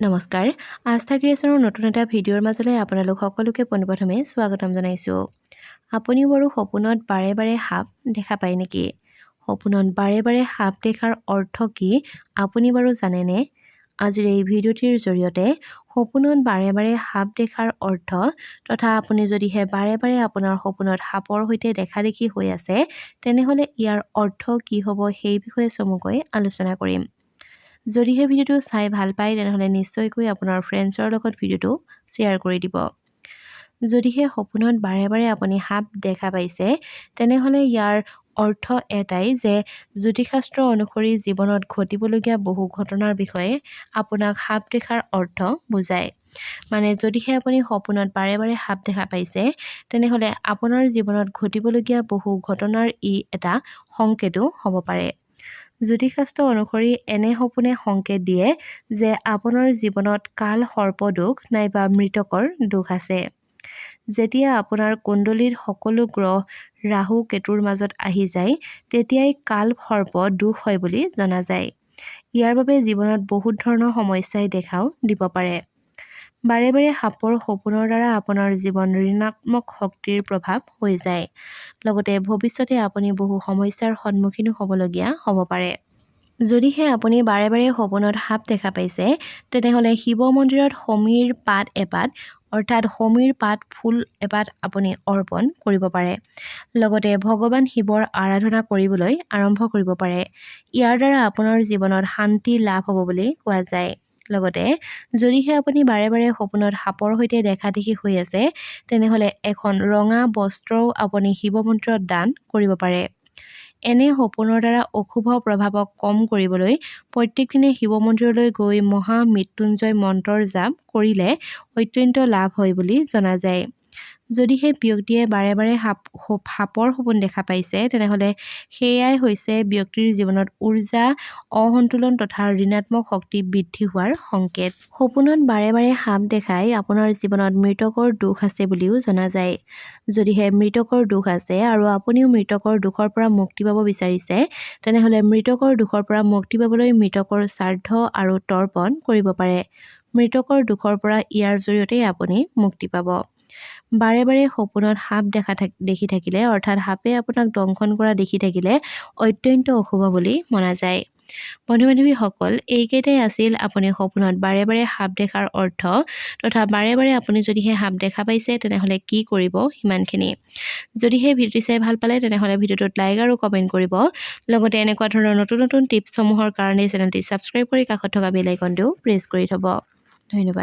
নমস্কাৰ। আস্থা ক্ৰিয়েশ্যনৰ নতুন এটা ভিডিঅ'ৰ মাজলৈ আপোনালোক সকলোকে পোনপ্ৰথমে স্বাগতম জনাইছোঁ। আপুনিও বাৰু সপোনত বাৰে বাৰে সাপ দেখা পায় নেকি? সপোনত বাৰে বাৰে সাপ দেখাৰ অৰ্থ কি আপুনি বাৰু জানেনে? আজিৰ এই ভিডিঅ'টিৰ জৰিয়তে সপোনত বাৰে বাৰে সাপ দেখাৰ অৰ্থ তথা আপুনি যদিহে বাৰে বাৰে আপোনাৰ সপোনত সাপৰ সৈতে দেখা দেখি হৈ আছে তেনেহ'লে ইয়াৰ অৰ্থ কি হ'ব সেই বিষয়ে চমুকৈ আলোচনা কৰিম। যদিহে ভিডিঅ'টো চাই ভাল পায় তেনেহ'লে নিশ্চয়কৈ আপোনাৰ ফ্ৰেণ্ডছৰ লগত ভিডিঅ'টো শ্বেয়াৰ কৰি দিব। যদিহে সপোনত বাৰে বাৰে আপুনি সাপ দেখা পাইছে তেনেহ'লে ইয়াৰ অৰ্থ এটাই যে জ্যোতিষাস্ত্ৰ অনুসৰি জীৱনত ঘটিবলগীয়া বহু ঘটনাৰ বিষয়ে আপোনাক সাপ দেখাৰ অৰ্থ বুজায়। মানে যদিহে আপুনি সপোনত বাৰে বাৰে সাপ দেখা পাইছে তেনেহ'লে আপোনাৰ জীৱনত ঘটিবলগীয়া বহু ঘটনাৰ ই এটা সংকেতো হ'ব পাৰে। জ্যোতিষাস্ত্ৰ অনুসৰি এনে সপোনে সংকেত দিয়ে যে আপোনাৰ জীৱনত কাল সৰ্পদোষ নাইবা মৃতকৰ দোষ আছে। যেতিয়া আপোনাৰ কুণ্ডলীৰ সকলো গ্ৰহ ৰাহু কেতুৰ মাজত আহি যায় তেতিয়াই কাল সৰ্প দোষ হয় বুলি জনা যায়। ইয়াৰ বাবে জীৱনত বহুত ধৰণৰ সমস্যাই দেখাও দিব পাৰে। বাৰে বাৰে সাপৰ সপোনৰ দ্বাৰা আপোনাৰ জীৱন ঋণাত্মক শক্তিৰ প্ৰভাৱ হৈ যায়। লগতে ভৱিষ্যতে আপুনি বহু সমস্যাৰ সন্মুখীনো হ'বলগীয়া হ'ব পাৰে। যদিহে আপুনি বাৰে বাৰে সপোনত সাপ দেখা পাইছে তেনেহ'লে শিৱ মন্দিৰত সমীৰ পাত এপাত অৰ্থাৎ সমীৰ পাত ফুল এপাত আপুনি অৰ্পণ কৰিব পাৰে। লগতে ভগৱান শিৱৰ আৰাধনা কৰিবলৈ আৰম্ভ কৰিব পাৰে। ইয়াৰ দ্বাৰা আপোনাৰ জীৱনত শান্তি লাভ হ'ব বুলি কোৱা যায়। লগতে যদিহে আপুনি বাৰে বাৰে সপোনত সাপৰ সৈতে দেখা দেখি হৈ আছে তেনেহ'লে এখন ৰঙা বস্ত্ৰও আপুনি শিৱ মন্দিৰত দান কৰিব পাৰে। এনে সপোনৰ দ্বাৰা অশুভ প্ৰভাৱক কম কৰিবলৈ প্ৰত্যেক দিনে শিৱ মন্দিৰলৈ গৈ মহা মৃত্যুঞ্জয় মন্ত্ৰৰ জাপ কৰিলে অত্যন্ত লাভ হয় বুলি জনা যায়। যদিহে ব্যক্তিয়ে বাৰে বাৰে সাপ সাপৰ সপোন দেখা পাইছে তেনেহ'লে সেয়াই হৈছে ব্যক্তিৰ জীৱনত উৰ্জা অসন্তুলন তথা ঋণাত্মক শক্তি বৃদ্ধি হোৱাৰ সংকেত। সপোনত বাৰে বাৰে সাপ দেখাই আপোনাৰ জীৱনত মৃতকৰ দোষ আছে বুলিও জনা যায়। যদিহে মৃতকৰ দোষ আছে আৰু আপুনিও মৃতকৰ দোষৰ পৰা মুক্তি পাব বিচাৰিছে তেনেহ'লে মৃতকৰ দোষৰ পৰা মুক্তি পাবলৈ মৃতকৰ শ্ৰাদ্ধ আৰু তৰ্পণ কৰিব পাৰে। মৃতকৰ দোষৰ পৰা ইয়াৰ জৰিয়তে আপুনি মুক্তি পাব। বাৰে বাৰে সপোনত সাপ দেখা থাক দেখি থাকিলে অৰ্থাৎ সাপে আপোনাক দংশন কৰা দেখি থাকিলে অত্যন্ত অশুভ বুলি মনা যায়। বন্ধু বান্ধৱীসকল এইকেইটাই আছিল আপুনি সপোনত বাৰে বাৰে সাপ দেখাৰ অৰ্থ তথা বাৰে বাৰে আপুনি যদিহে সাপ দেখা পাইছে তেনেহ'লে কি কৰিব সিমানখিনি? যদিহে ভিডিঅ'টি চাই ভাল পালে তেনেহ'লে ভিডিঅ'টোত লাইক আৰু কমেণ্ট কৰিব। লগতে এনেকুৱা ধৰণৰ নতুন নতুন টিপছসমূহৰ কাৰণে চেনেলটি ছাবস্ক্ৰাইব কৰি কাষত থকা বেল আইকনটো প্ৰেছ কৰি থ'ব। ধন্যবাদ।